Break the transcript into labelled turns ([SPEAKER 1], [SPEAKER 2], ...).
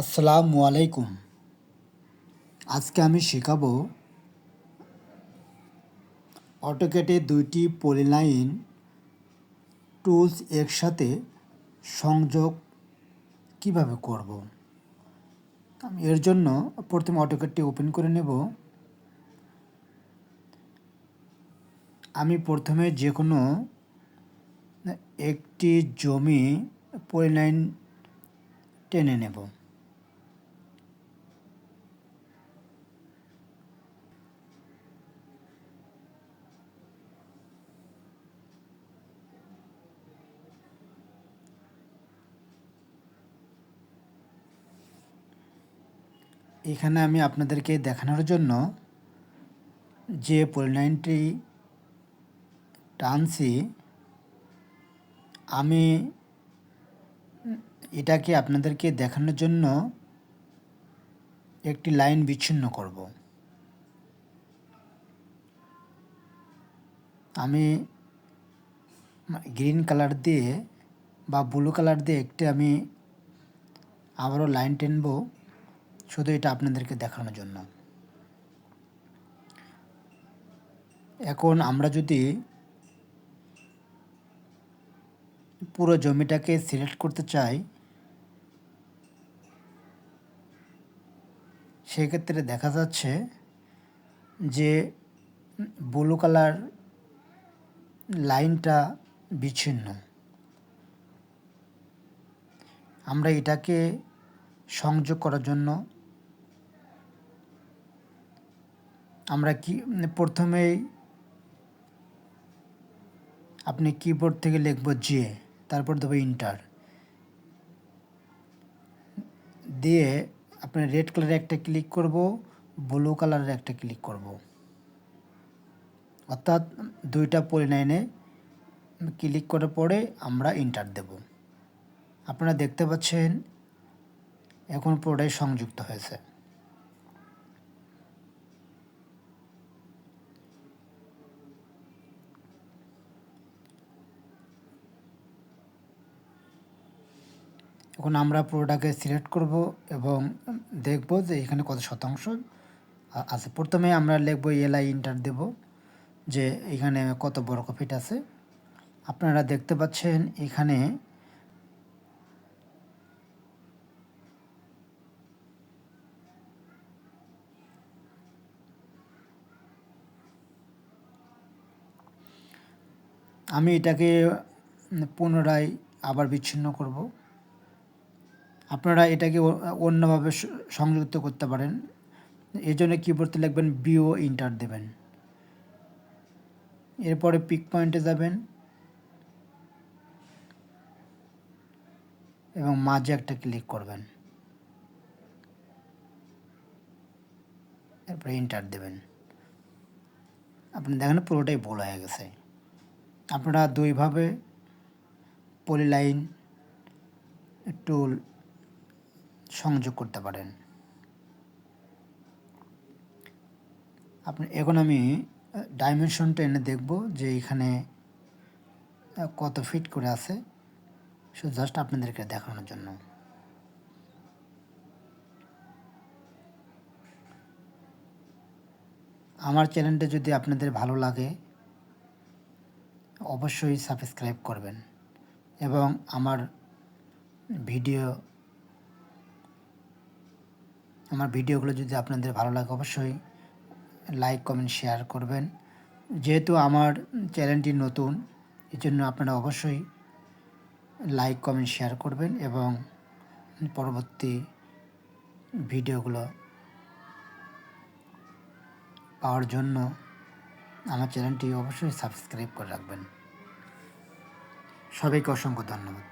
[SPEAKER 1] আসসালামু আলাইকুম। আজকে আমি শেখাবো অটোকেটে দুইটি পলিলাইন টুলস একসাথে সংযোগ কীভাবে করব। আমি এর জন্য প্রথমে অটোকেটটি ওপেন করে নেব। আমি প্রথমে যে কোনো একটি জমি পলিলাইন টেনে নেব। এখানে আমি আপনাদেরকে দেখানোর জন্য যে পলিলাইনটি টানছি, আমি এটাকে আপনাদেরকে দেখানোর জন্য একটি লাইন বিচ্ছিন্ন করব। আমি গ্রিন কালার দিয়ে বা ব্লু কালার দিয়ে একটি আমি আবারও লাইন টেনবো। শুধু এটা আপনাদেরকে দেখানোর জন্য। এখন আমরা যদি পুরো জমিটাকে সিলেক্ট করতে চাই, সেক্ষেত্রে দেখা যাচ্ছে যে ব্লু কালার লাইনটা বিচ্ছিন্ন। আমরা এটাকে সংযোগ করার জন্য আমরা কি প্রথমেই আপনি কিবোর্ড থেকে লিখব জে তারপর দেবো ইন্টার দিয়ে আপনি রেড কালারে একটা ক্লিক করব ব্লু কালারের একটা ক্লিক করব। অর্থাৎ দুইটা পলিনাইনে ক্লিক করার পরে আমরা ইন্টার দেব। আপনারা দেখতে পাচ্ছেন, এখন পুরোটাই সংযুক্ত হয়েছে। এখন আমরা পুরোটাকে সিলেক্ট করব এবং দেখব যে এখানে কত শতাংশ আছে। প্রথমে আমরা লিখব এলআই ইন্টার দেব, যে এখানে কত বর্গ ফিট আছে। আপনারা দেখতে পাচ্ছেন এখানে আমি এটাকে পুনরায় আবার বিচ্ছিন্ন করব। আপনারা এটাকে অন্যভাবে সংযুক্ত করতে পারেন। এই জন্য কিবোর্ডে লিখবেন বিও ইন্টার দেবেন। এরপরে পিক পয়েন্টে যাবেন। এবং মাঝে একটা ক্লিক করবেন। এরপরে ইন্টার দেবেন। আপনি দেখেন পুরোটাই ভুল হয়ে গেছে। আপনারা দুইভাবে পলিলাইন টুল সংযোগ করতে পারেন। আপনি, এখন আমি ডাইমেনশনটা এনে দেখব যে এখানে কত ফিট করে আছে। শুধু জাস্ট আপনাদেরকে দেখানোর জন্য। আমার চ্যানেলটা যদি আপনাদের ভালো লাগে, অবশ্যই সাবস্ক্রাইব করবেন এবং আমার ভিডিও আমার ভিডিওগুলো যদি আপনাদের ভালো লাগে, অবশ্যই লাইক কমেন্ট শেয়ার করবেন। যেহেতু আমার চ্যানেলটি নতুন এই জন্য আপনারা অবশ্যই লাইক কমেন্ট শেয়ার করবেন এবং পরবর্তী ভিডিওগুলো পাওয়ার জন্য আমার চ্যানেলটি অবশ্যই সাবস্ক্রাইব করে রাখবেন। সবাইকে অসংখ্য ধন্যবাদ।